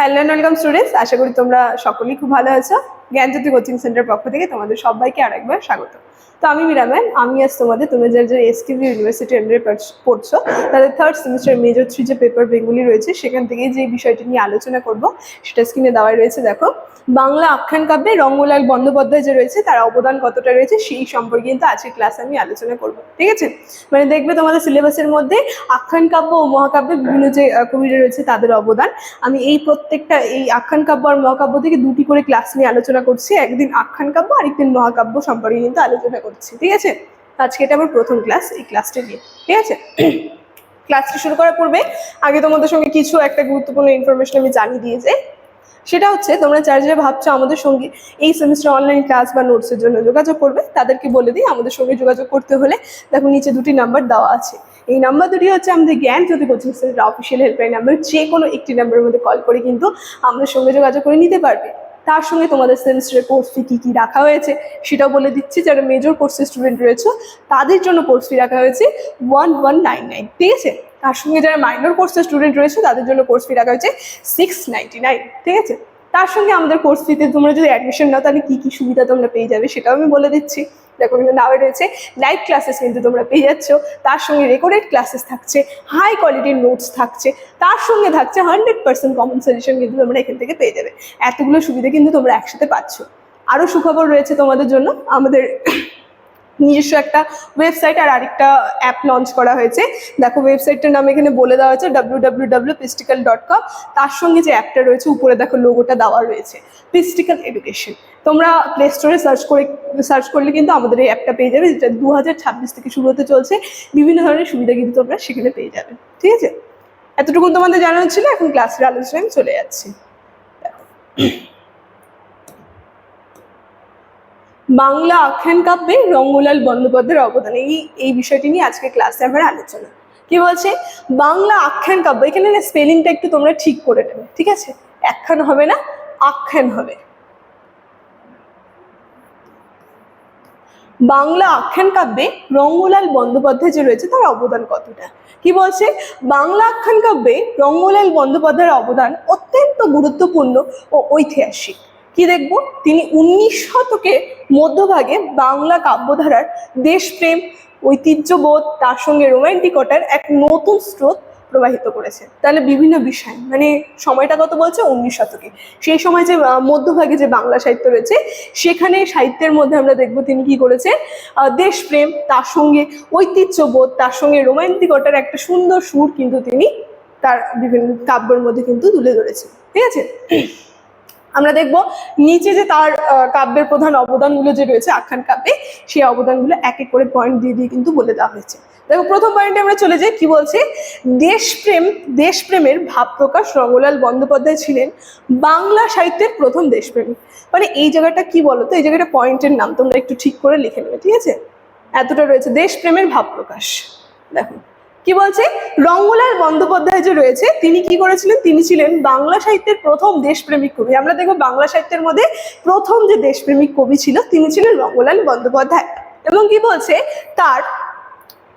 Hello welcome students আশা করি তোমরা সকলেই খুব ভালো আছো। জ্ঞানজ্যোতি কোচিং সেন্টার পক্ষ থেকে তোমাদের সবাইকে আরেকবার স্বাগত। তো আমি মীরা ম্যাম, আমি আজ তোমাদের, তোমরা যারা যারা এসকিভি ইউনিভার্সিটি আন্ডারে পড়ছো তাদের থার্ড সেমিস্টার মেজর থ্রি যে পেপার বেঙ্গলি রয়েছে, সেখান থেকে যে বিষয়টি নিয়ে আলোচনা করব, সেটা স্ক্রিনে দেওয়াই রয়েছে, দেখো। বাংলা আখ্যান কাব্যে রঙ্গলাল বন্দ্যোপাধ্যায় যে রয়েছে, তার অবদান কতটা রয়েছে, সেই সম্পর্কে কিন্তু আজকের ক্লাসে আমি আলোচনা করব, ঠিক আছে? মানে দেখবে তোমাদের সিলেবাসের মধ্যে আখ্যান কাব্য ও মহাকাব্যে বিভিন্ন যে কবিরা রয়েছে, তাদের অবদান। আমি এই প্রত্যেকটা, এই আখ্যান কাব্য আর মহাকাব্য থেকে দুটি করে ক্লাস নিয়ে আলোচনা করছি, একদিন আখ্যান কাব্য, আরেকদিন মহাকাব্য সম্পর্কে কিন্তু আলোচনা করছি, ঠিক আছে? আজকে এটা আমার প্রথম ক্লাস, এই ক্লাসটা নিয়ে, ঠিক আছে? ক্লাসটি শুরু করার পূর্বে আগে তোমাদের সঙ্গে কিছু একটা গুরুত্বপূর্ণ ইনফরমেশন আমি জানিয়ে দিয়ে যাই। সেটা হচ্ছে, তোমরা যারা যারা ভাবছ আমাদের সঙ্গে এই সেমিস্টার অনলাইন ক্লাস বা নোটসের জন্য যোগাযোগ করবে, তাদেরকে বলে দিই, আমাদের সঙ্গে যোগাযোগ করতে হলে দেখো নিচে দুটি নাম্বার দেওয়া আছে। এই নাম্বার দুটি হচ্ছে আমাদের Gyan Jyoti coaching centre official helpline number যে কোনো একটি নাম্বারের মধ্যে কল করে কিন্তু আমাদের সঙ্গে যোগাযোগ করে নিতে পারবে। তার সঙ্গে তোমাদের সেমিস্টারের কোর্স ফি কী কী রাখা হয়েছে সেটাও বলে দিচ্ছি। যারা মেজর কোর্সের স্টুডেন্ট রয়েছে, তাদের জন্য কোর্স ফি রাখা হয়েছে ওয়ান ওয়ান নাইন নাইন ঠিক আছে? তার সঙ্গে যারা মাইনর কোর্সের স্টুডেন্ট রয়েছে, তাদের জন্য কোর্স ফি রাখা হয়েছে সিক্স নাইনটি নাইন ঠিক আছে? তার সঙ্গে আমাদের কোর্স ফিতে তোমরা যদি অ্যাডমিশন নাও, তাহলে কী কী সুবিধা তোমরা পেয়ে যাবে সেটাও আমি বলে দিচ্ছি। দেখো কিন্তু নামে রয়েছে লাইভ ক্লাসেস কিন্তু তোমরা পেয়ে যাচ্ছ। তার সঙ্গে রেকর্ডেড ক্লাসেস থাকছে হাই কোয়ালিটির নোটস থাকছে, তার সঙ্গে থাকছে হান্ড্রেড পার্সেন্ট কমন সলিউশন কিন্তু তোমরা এখান থেকে পেয়ে যাবে। এতগুলো সুবিধা কিন্তু তোমরা একসাথে পাচ্ছ। আরও সুখবর রয়েছে তোমাদের জন্য আমাদের নিজস্ব একটা ওয়েবসাইট আর আরেকটা অ্যাপ লঞ্চ করা হয়েছে। দেখো ওয়েবসাইটটার নাম এখানে বলে দেওয়া হয়েছে W W W Pistical dot com তার সঙ্গে যে অ্যাপটা রয়েছে, উপরে দেখো লোগোটা দেওয়া রয়েছে পিস্টিক্যাল এডুকেশন তোমরা প্লে স্টোরে সার্চ করে সার্চ করলে কিন্তু আমাদের এই অ্যাপটা পেয়ে যাবে, যেটা দু হাজার ছাব্বিশ থেকে শুরু হতে চলছে। বিভিন্ন ধরনের সুবিধা কিন্তু তোমরা সেখানে পেয়ে যাবে, ঠিক আছে? এতটুকু তোমাদের জানানো ছিল, এখন ক্লাসের আলোচনায় চলে যাচ্ছি। দেখো। বাংলা আখ্যান কাব্যে রঙ্গলাল বন্দ্যোপাধ্যায়ের অবদান। এই এই বিষয়টি নিয়ে আজকে ক্লাসে আমার আলোচনা। কি বলছে? বাংলা আখ্যান কাব্য, এখানে না স্পেলিংটা একটু তোমরা ঠিক করে নেবে, ঠিক আছে? একখান হবে না, আখ্যান হবে। বাংলা আখ্যান কাব্যে রঙ্গলাল বন্দ্যোপাধ্যায় যে রয়েছে তার অবদান কতটা? কি বলছে? বাংলা আখ্যান কাব্যে রঙ্গলাল বন্দ্যোপাধ্যায়ের অবদান অত্যন্ত গুরুত্বপূর্ণ ও ঐতিহাসিক। কি দেখব? তিনি উনিশ শতকে মধ্যভাগে বাংলা কাব্যধারার দেশপ্রেম ঐতিহ্যবোধ তার সঙ্গে রোমান্টিকতার এক নতুন স্রোত প্রবাহিত করেছে। তাহলে বিভিন্ন বিষয় মানে সময়টা কত বলছে? উনিশ শতকে। সেই সময় যে মধ্যভাগে যে বাংলা সাহিত্য রয়েছে সেখানে সাহিত্যের মধ্যে আমরা দেখব তিনি কি করেছে আহ, দেশপ্রেম তার সঙ্গে ঐতিহ্যবোধ তার সঙ্গে রোমান্টিকতার একটা সুন্দর সুর কিন্তু তিনি তার বিভিন্ন কাব্যের মধ্যে কিন্তু তুলে ধরেছেন। ঠিক আছে? আমরা দেখব নিচে যে তার কাব্যের প্রধান অবদানগুলো যে রয়েছে, আখ্যান কাব্যে, সেই অবদানগুলো এক এক করে পয়েন্ট দিয়ে দিয়ে কিন্তু বলে দেওয়া হয়েছে। দেখো, প্রথম পয়েন্টে আমরা চলে যাই, কি বলছে? দেশপ্রেম, দেশপ্রেমের ভাব প্রকাশ রঙ্গলাল বন্দ্যোপাধ্যায় ছিলেন বাংলা সাহিত্যের প্রথম দেশপ্রেমী। মানে এই জায়গাটা কি বলো তো এই জায়গাটা পয়েন্টের নাম তোমরা একটু ঠিক করে লিখে নেবে, ঠিক আছে? এতটা রয়েছে দেশপ্রেমের ভাব প্রকাশ দেখো কি বলছে? রঙ্গলাল বন্দ্যোপাধ্যায় যে রয়েছে, তিনি কি করেছিলেন? তিনি ছিলেন বাংলা সাহিত্যের প্রথম দেশপ্রেমিক কবি। আমরা দেখব বাংলা সাহিত্যের মধ্যে প্রথম যে দেশপ্রেমিক কবি ছিল, তিনি ছিলেন রঙ্গলাল বন্দ্যোপাধ্যায়। এবং কি বলছে? তার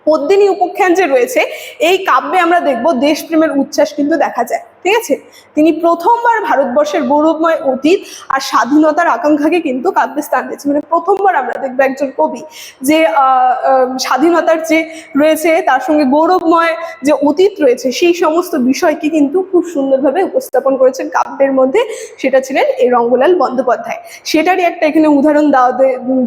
পদ্মিনী উপখ্যান যে রয়েছে, এই কাব্যে আমরা দেখব দেশপ্রেমের উচ্ছ্বাস কিন্তু দেখা যায়। ঠিক আছে? তিনি প্রথমবার ভারতবর্ষের গৌরবময় অতীত আর স্বাধীনতার আকাঙ্ক্ষাকে কিন্তু কাব্যে স্থান দিয়েছে মানে প্রথমবার আমরা দেখব একজন কবি যে স্বাধীনতার যে রয়েছে, তার সঙ্গে গৌরবময় যে অতীত রয়েছে, সেই সমস্ত বিষয়কে কিন্তু খুব সুন্দরভাবে উপস্থাপন করেছেন কাব্যের মধ্যে। সেটা ছিলেন এই রঙ্গলাল বন্দ্যোপাধ্যায়। সেটারই একটা এখানে উদাহরণ দেওয়া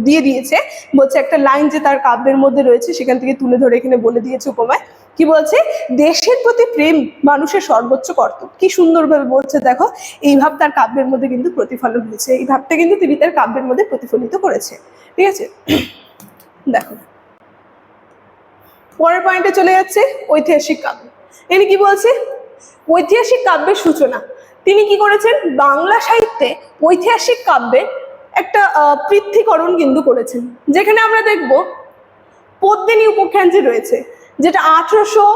দিয়ে দিয়েছে। বলছে একটা লাইন যে তার কাব্যের মধ্যে রয়েছে, সেখান থেকে তুলে ধরে এখানে বলে দিয়েছে উপমায়। কি বলছে? দেশের প্রতি প্রেম মানুষের সর্বোচ্চ কর্তব্য। কি সুন্দরভাবে বলছে, দেখো, এই ভাব তার কাব্যের মধ্যে কিন্তু প্রতিফলন হয়েছে। এই ভাবটা কিন্তু তিনি তার কাব্যের মধ্যে প্রতিফলিত করেছে। ঠিক আছে? দেখো। পরের পয়েন্টে চলে যাচ্ছে ঐতিহাসিক কাব্য। তিনি কি বলছে? ঐতিহাসিক কাব্যের সূচনা। তিনি কি করেছেন? বাংলা সাহিত্যে ঐতিহাসিক কাব্যে একটা পৃথিকরণ কিন্তু করেছেন। যেখানে আমরা দেখব, পদ্মিনী উপখ্যান যে রয়েছে যেটা আঠারোশো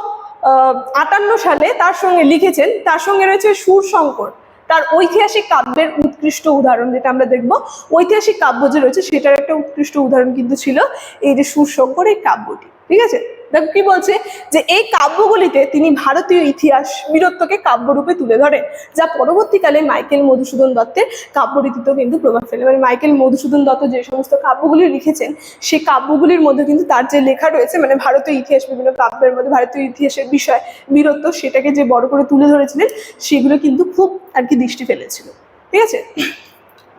আটান্ন সালে তার সঙ্গে লিখেছেন। তার সঙ্গে রয়েছে সুরশঙ্কর তার ঐতিহাসিক কাব্যের উৎকৃষ্ট উদাহরণ যেটা আমরা দেখব। ঐতিহাসিক কাব্য যে রয়েছে, সেটার একটা উৎকৃষ্ট উদাহরণ কিন্তু ছিল এই যে সুরশঙ্কর এই কাব্যটি। ঠিক আছে? দেখো কি বলছে? যে এই কাব্যগুলিতে তিনি ভারতীয় ইতিহাস বীরত্বকে কাব্যরূপে তুলে ধরেন, যা পরবর্তীকালে মাইকেল মধুসূদন দত্তের কাব্যরীতিতেও কিন্তু প্রভাব ফেলে। মানে মাইকেল মধুসূদন দত্ত যে সমস্ত কাব্যগুলি লিখেছেন সেই কাব্যগুলির মধ্যে কিন্তু তার যে লেখা রয়েছে মানে ভারতীয় ইতিহাস, বিভিন্ন কাব্যের মধ্যে ভারতীয় ইতিহাসের বিষয়, বীরত্ব, সেটাকে যে বড় করে তুলে ধরেছিলেন, সেগুলো কিন্তু খুব আর কি দৃষ্টি ফেলেছিল। ঠিক আছে?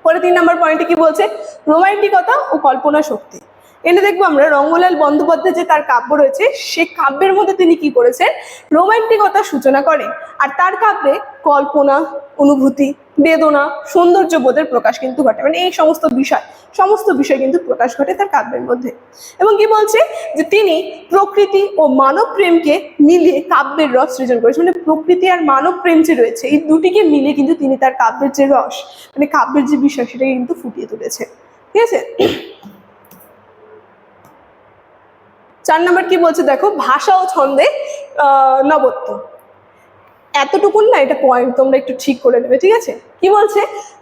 পরে তিন নম্বর পয়েন্টে কি বলছে? রোমান্টিকতা ও কল্পনা শক্তি। এনে দেখব আমরা। রঙ্গলাল বন্দ্যোপাধ্যায় যে তার কাব্য রয়েছে সেই কাব্যের মধ্যে তিনি কি করেছেন? রোমান্টিকতার সূচনা করেন আর তার কাব্যে কল্পনা, অনুভূতি, বেদনা সৌন্দর্য বোধের প্রকাশ কিন্তু ঘটে। মানে এই সমস্ত বিষয় সমস্ত বিষয় কিন্তু প্রকাশ ঘটে তার কাব্যের মধ্যে। এবং কি বলছে? যে তিনি প্রকৃতি ও মানব প্রেমকে মিলিয়ে কাব্যের রস সৃজন করেছে মানে প্রকৃতি আর মানব প্রেম যে রয়েছে, এই দুটিকে মিলিয়ে কিন্তু তিনি তার কাব্যের যে রস মানে কাব্যের যে বিষয়, সেটাকে কিন্তু ফুটিয়ে তুলেছে। ঠিক আছে? চার নম্বর কি বলছে দেখো, ভাষা ও ছন্দে নবত্ব। এতটুকুন না, এটা পয়েন্ট তোমরা একটু ঠিক করে নেবে, ঠিক আছে? কি বলছে?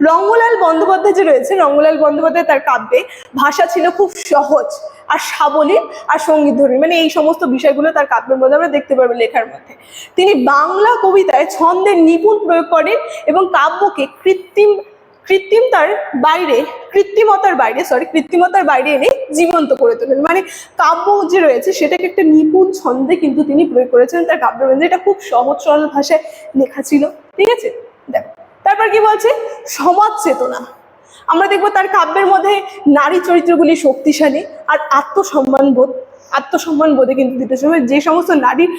রঙ্গলাল বন্দ্যোপাধ্যায় যে রয়েছে, রঙ্গলাল বন্দ্যোপাধ্যায় তার কাব্যে ভাষা ছিল খুব সহজ, আর সাবলীল, আর সংগীত ধর্মী মানে এই সমস্ত বিষয়গুলো তার কাব্যের মধ্যে আমরা দেখতে পারব লেখার মধ্যে। তিনি বাংলা কবিতায় ছন্দের নিপুণ প্রয়োগ করেন এবং কাব্যকে কৃত্রিম কৃত্রিমতার বাইরে কৃত্রিমতার বাইরে সরি কৃত্রিমতার বাইরে এনে জীবন্ত করে তোলেন। মানে কাব্য যে রয়েছে, সেটাকে একটা নিপুণ ছন্দে কিন্তু তিনি প্রয়োগ করেছেন। তার মধ্যে এটা খুব সহজ, সরল ভাষায় লেখা ছিল। ঠিক আছে? দেখো, তারপর কি বলছে? সমাজ চেতনা। আমরা দেখব তার কাব্যের মধ্যে নারী চরিত্রগুলি শক্তিশালী আর আত্মসম্মান বোধ আত্মসম্মান বোধে কিন্তু দিতে সময় যে সমস্ত নারীর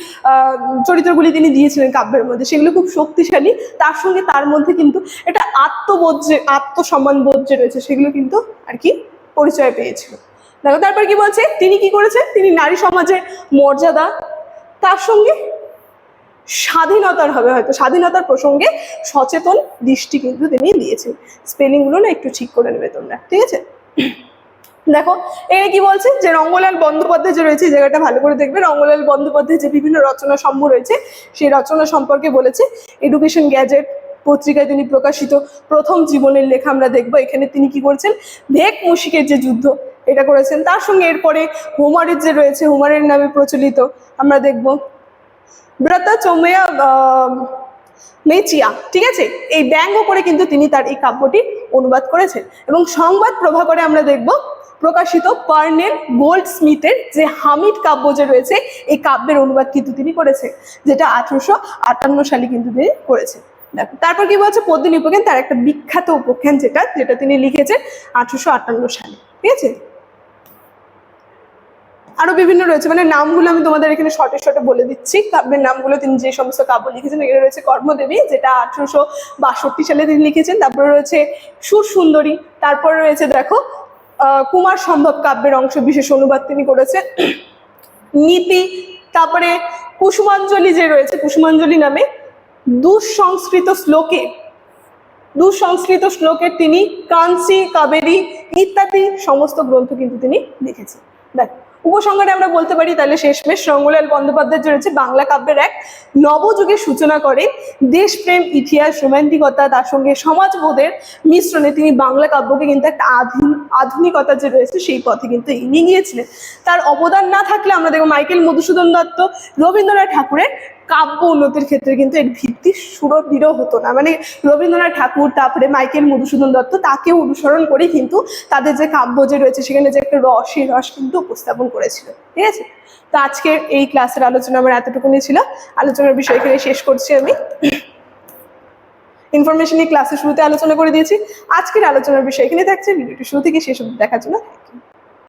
চরিত্রগুলি তিনি দিয়েছিলেন কাব্যের মধ্যে, সেগুলো খুব শক্তিশালী। তার সঙ্গে তার মধ্যে কিন্তু এটা আত্মবোধ যে, আত্মসম্মান বোধ যে রয়েছে, সেগুলো কিন্তু আর কি পরিচয় পেয়েছিল। দেখো, তারপর কি বলছে? তিনি কি করেছেন? তিনি নারী সমাজের মর্যাদা, তার সঙ্গে স্বাধীনতার হবে হয়তো, স্বাধীনতার প্রসঙ্গে সচেতন দৃষ্টি কিন্তু তিনি দিয়েছেন। স্পেলিংগুলো না একটু ঠিক করে নেবে তোমরা, ঠিক আছে? দেখো এখানে কি বলছে? যে রঙ্গলাল বন্দ্যোপাধ্যায় যে রয়েছে জায়গাটা ভালো করে দেখবে। রঙ্গলাল বন্দ্যোপাধ্যায় যে বিভিন্ন রচনা সমূহ রয়েছে, সেই রচনা সম্পর্কে বলেছে। এডুকেশন গ্যাজেট পত্রিকায় তিনি প্রকাশিত প্রথম জীবনের লেখা আমরা দেখব। এখানে তিনি কি করেছেন? ভেক মুশিকের যে যুদ্ধ, এটা করেছেন। তার সঙ্গে এরপরে হোমারের যে রয়েছে হোমারের নামে প্রচলিত, আমরা দেখব। ব্রতা চৌমেয়া মেচিয়া, ঠিক আছে? এই ব্যঙ্গ করে কিন্তু তিনি তার এই কাব্যটি অনুবাদ করেছেন। এবং সংবাদ প্রভাকরে আমরা দেখব প্রকাশিত পার্নেল গোল্ড স্মিথের যে হামিদ কাব্য যে রয়েছে, এই কাব্যের অনুবাদ কিন্তু তিনি করেছেন, যেটা আঠারোশো আটান্ন সালে কিন্তু তিনি করেছেন। দেখো, তারপর কি বলছে? পদ্মিনী উপজ্ঞান তার একটা বিখ্যাত উপখ্যান যেটা যেটা তিনি লিখেছেন আঠারোশো আটান্ন সালে, ঠিক আছে? আরও বিভিন্ন রয়েছে। মানে নামগুলো আমি তোমাদের এখানে শর্টে শর্টে বলে দিচ্ছি। কাব্যের নামগুলো তিনি যে সমস্ত কাব্য লিখেছেন, এখানে রয়েছে কর্মদেবী, যেটা আঠারোশো বাষট্টি সালে তিনি লিখেছেন। তারপরে রয়েছে সুর সুন্দরী, তারপরে রয়েছে দেখো কুমার সম্ভব কাব্যের অংশ বিশেষ অনুবাদ তিনি করেছেন। নীতি, তারপরে কুসুমাঞ্জলি যে রয়েছে, কুসুমাঞ্জলি নামে দুঃসংস্কৃত শ্লোকে, দুঃসংস্কৃত শ্লোকের তিনি কাঞ্চি, কাবেরী ইত্যাদি সমস্ত গ্রন্থ কিন্তু তিনি লিখেছেন। দেখ উপসংহারে আমরা বলতে পারি তাহলে শেষমেশ রঙ্গলাল বন্দ্যোপাধ্যায় রয়েছে বাংলা কাব্যের এক নবযুগের সূচনা করে। দেশপ্রেম, ইতিহাস, রোমান্টিকতা, তার সঙ্গে সমাজবোধের মিশ্রণে তিনি বাংলা কাব্যকে কিন্তু একটা আধুন, আধুনিকতা যে রয়েছে সেই পথে কিন্তু এগিয়ে গিয়েছিলেন। তার অবদান না থাকলে আমরা দেখব মাইকেল মধুসূদন দত্ত, রবীন্দ্রনাথ ঠাকুরের কাব্য উন্নতির ক্ষেত্রে কিন্তু এর ভিত্তি সুদৃঢ় হতো না। মানে রবীন্দ্রনাথ ঠাকুর, তারপরে মাইকেল মধুসূদন দত্ত তাকে অনুসরণ করে কিন্তু তাদের যে কাব্য যে রয়েছে সেখানে যে একটা রস, সেই রস কিন্তু উপস্থাপন করেছিল। ঠিক আছে? তো আজকের এই ক্লাসের আলোচনা আমার এতটুকুনি ছিল। আলোচনার বিষয় এখানে শেষ করছি আমি। ইনফরমেশন নিয়ে ক্লাসের শুরুতে আলোচনা করে দিয়েছি। আজকের আলোচনার বিষয় এখানে থাকছে। ভিডিওটি শুরু থেকে শেষ অবধি দেখার জন্য.